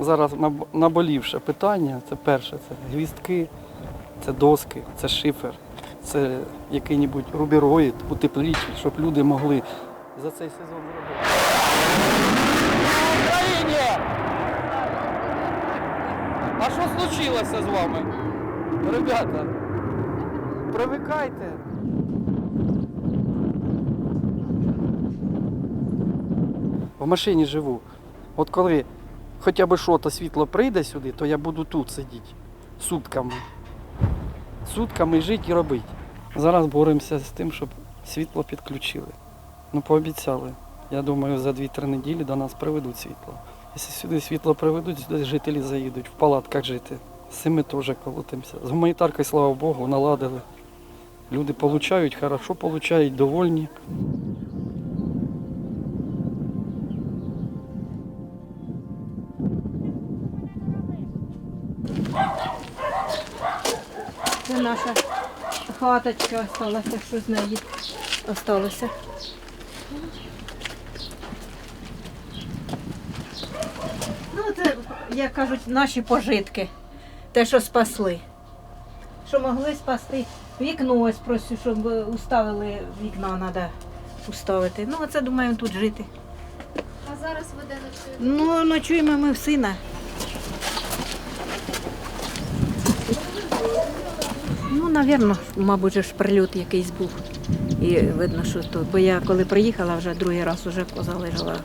зараз наб- наболівше питання. Це перше, це гвіздки, це доски, це шифер, це який-небудь рубіроїд, утеплитель, щоб люди могли за цей сезон. Україні! А що случилося з вами? Ребята, привикайте. В машині живу. От коли хоча б що-то світло прийде сюди, то я буду тут сидіти сутками. Сутками жити і робити. Зараз боремося з тим, щоб світло підключили. Ну, пообіцяли. Я думаю, за 2-3 неділі до нас приведуть світло. Якщо сюди світло приведуть, сюди жителі заїдуть в палатках жити. З цим ми теж колотимося. З гуманітаркою, слава Богу, наладили. Люди получають, хорошо получають, довольні. Це наша хаточка осталася, що з неї осталося. Ну, це, як кажуть, наші пожитки. Те, що спасли. Що могли спасти. Вікно ось просю, щоб уставили вікна, треба уставити. Ну, оце думаємо тут жити. А зараз ви де ночуєте? Ну, ночуємо ми в сина. Напевно, мабуть, ж прильот якийсь був. І видно, що то. Бо я коли приїхала, вже другий раз уже коза лежала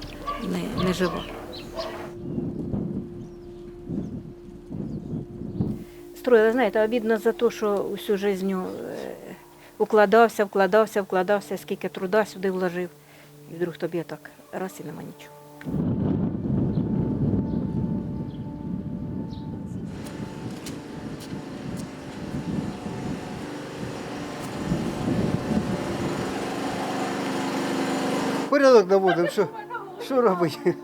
не, не жива. Строїла, знаєте, обідно за те, що усю життя укладався, вкладався, вкладався, скільки труда сюди вложив. І вдруг тобі так раз і нема нічого. Порядок наводимо, що, що робити?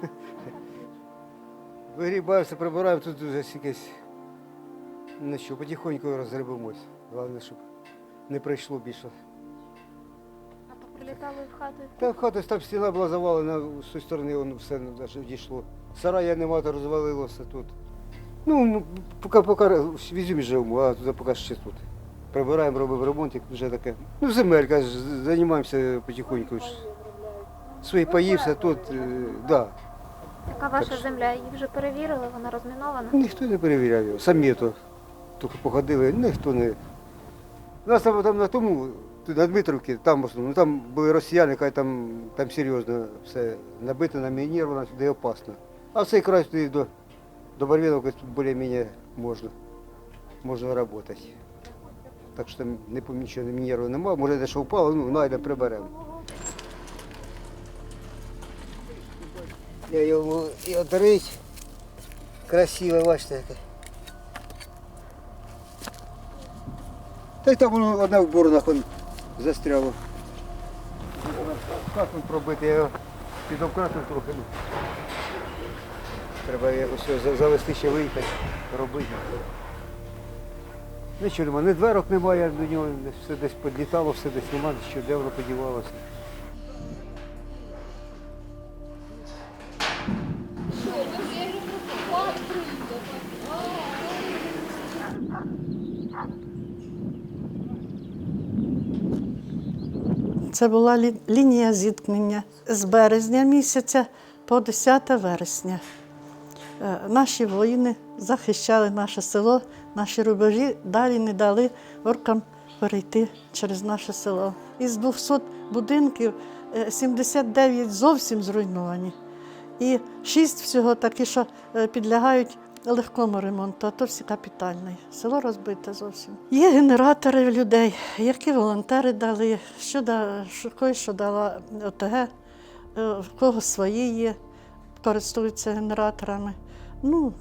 Вигрібаємося, прибираємо, тут вже якесь. Ну що, потихоньку розгребемось. Головне, щоб не прийшло більше. А поприлітали в хату? Та в хату там стіна була завалена, з тої сторони воно все навіть дійшло. Сарая нема, то розвалилося тут. Ну, ну, поки, поки в Ізюмі живемо, а туди поки ще тут. Прибираємо, робимо ремонт, вже таке. Ну, земелька, займаємося потихоньку. Паї, все тут, е, да. Яка ваша земля? Її вже перевірили, вона розмінована? Ніхто не перевіряв його. Самі то тільки походили, ніхто не. У нас там, там на тому, на Дмитровці, там в основному, там були росіяни, яка там, там серйозно все набито, намініровано, туди опасно. А в цей край туди до, до Барвіновки більш-менш можна, можна працювати. Так що там не нічого не мінірованого немає, може дещо впало, ну, найде приберемо. Я його і одрить. Красиво, бачите яке. Та й там воно одна в боронах он застряло. Він пробити, я його підобкратив трохи. ну. Треба якось завести ще виїхати, робити. Нічого немає, ні дверок немає до нього, все десь підлітало, все десь немає, що де воно подівалося. Це була лі- лінія зіткнення з березня місяця по 10 вересня. Е, Наші воїни захищали наше село, наші рубежі далі не дали оркам перейти через наше село. Із 200 будинків е, 79 зовсім зруйновані. І шість всього такі, що е, підлягають легкому ремонту, а то всі капітальний. Село розбите зовсім. Є генератори людей, які волонтери дали, що да, що, що дала ОТГ, е, в кого свої є, користуються генераторами. Ну,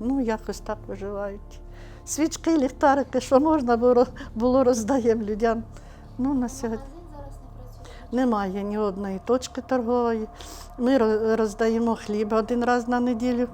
ну якось так виживають. Свічки, ліхтарики, що можна було, було роздаємо людям. Ну, на сьогодні. Немає ні одної точки торгової. Ми роздаємо хліб один раз на неділю.